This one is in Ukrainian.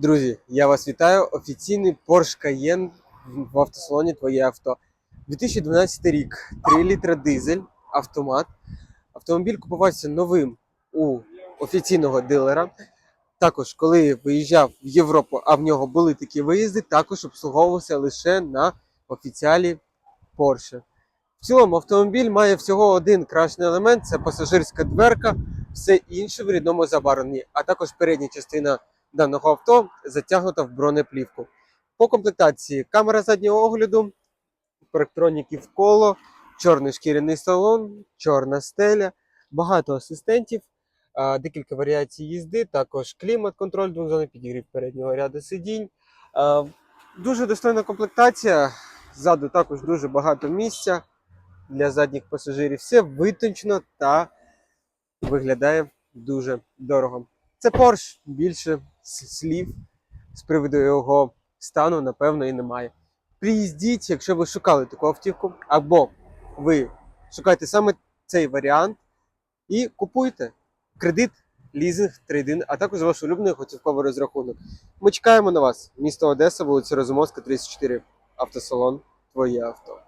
Друзі, я вас вітаю. Офіційний Porsche Cayenne в автосалоні Твоє авто. 2012 рік, 3 літра дизель, автомат. Автомобіль купувався новим у офіційного дилера. Також, коли виїжджав в Європу, а в нього були такі виїзди, також обслуговувався лише на офіціалі Porsche. В цілому автомобіль має всього один кращий елемент це пасажирська дверка, все інше в рідному забарвленні, а також передня частина даного авто затягнута в бронеплівку. По комплектації камера заднього огляду, парктроніки в коло, чорний шкіряний салон, чорна стеля, багато асистентів, декілька варіацій їзди, також клімат-контроль двохзонний, підігрів переднього ряду сидінь. Дуже достойна комплектація. Ззаду також дуже багато місця для задніх пасажирів. Все витончено та виглядає дуже дорого. Це Porsche, більше слів з приводу його стану, напевно, і немає. Приїздіть, якщо ви шукали таку автівку, або ви шукаєте саме цей варіант і купуйте кредит, лізинг, трейдин, а також ваш улюблений готівковий розрахунок. Ми чекаємо на вас. Місто Одеса, вулиця Розумовська, 34, автосалон, твоє авто.